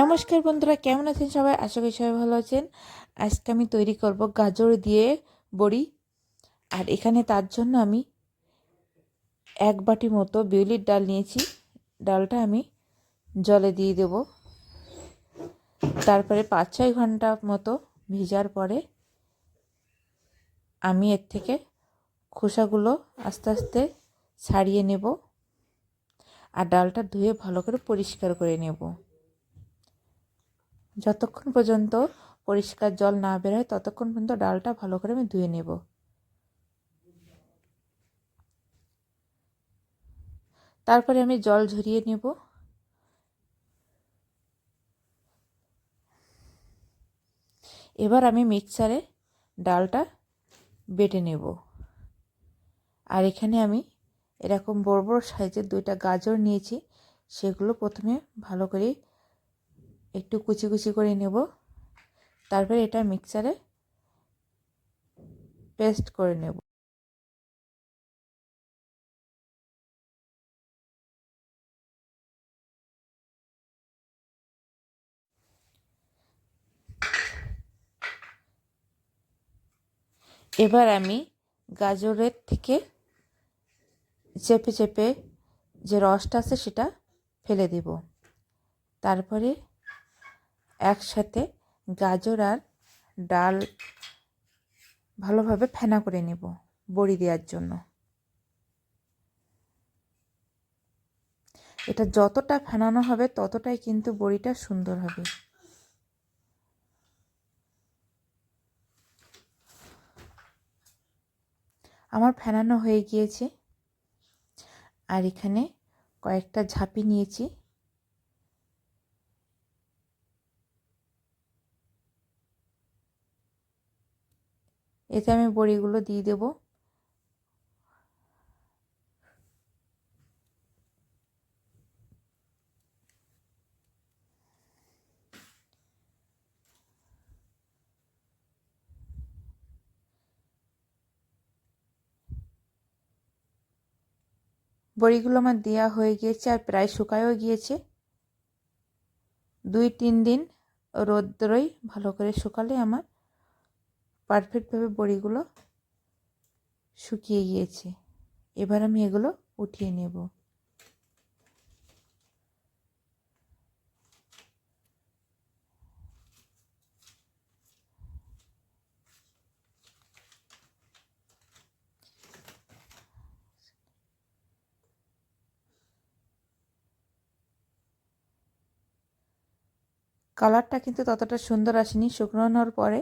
নমস্কার বন্ধুরা, কেমন আছেন সবাই? আশা করি সবাই ভালো আছেন। আজকে আমি তৈরি করব গাজর দিয়ে বড়ি। আর এখানে তার জন্য আমি এক বাটি মতো বিউলির ডাল নিয়েছি। ডালটা আমি জলে দিয়ে দেব। তারপরে পাঁচ ছয় ঘণ্টা মতো ভিজার পরে আমি এর থেকে খোসাগুলো আস্তে আস্তে ছাড়িয়ে নেব। আর ডালটা ধুয়ে ভালো করে পরিষ্কার করে নেব। যতক্ষণ পর্যন্ত পরিষ্কার জল না বেরোয়, ততক্ষণ পর্যন্ত ডালটা ভালো করে আমি ধুয়ে নেব। তারপরে আমি জল ঝরিয়ে নেব। এবার আমি মিক্সারে ডালটা বেটে নেব। আর এখানে আমি এরকম বড় বড় সাইজের দুইটা গাজর নিয়েছি, সেগুলো প্রথমে ভালো করে একটু কুচি কুচি করে নেব। তারপরে এটা মিক্সারে পেস্ট করে নেব। এবার আমি গাজরের থেকে চেপে চেপে যে রসটা আছে সেটা ফেলে দেব। তারপরে একসাথে গাজর আর ডাল ভালোভাবে ফেনা করে নেব বড়ি দেওয়ার জন্য। এটা যতটা ফেনানো হবে ততটাই কিন্তু বড়িটা সুন্দর হবে। আমার ফেনানো হয়ে গিয়েছে। আর এখানে কয়েকটা ঝাঁপি নিয়েছি। এতে আমি বড়িগুলো দিয়ে দেব। বড়িগুলো আমার দেওয়া হয়ে গিয়েছে আর প্রায় শুকায়ও গিয়েছে। দুই, তিন দিন রোদ্রই ভালো করে শুকালে আমার পারফেক্টভাবে বড়িগুলো শুকিয়ে গিয়েছে। এবার আমি এগুলো উঠিয়ে নেব। কালারটা কিন্তু ততটা সুন্দর আসেনি, শুকনো হওয়ার পরে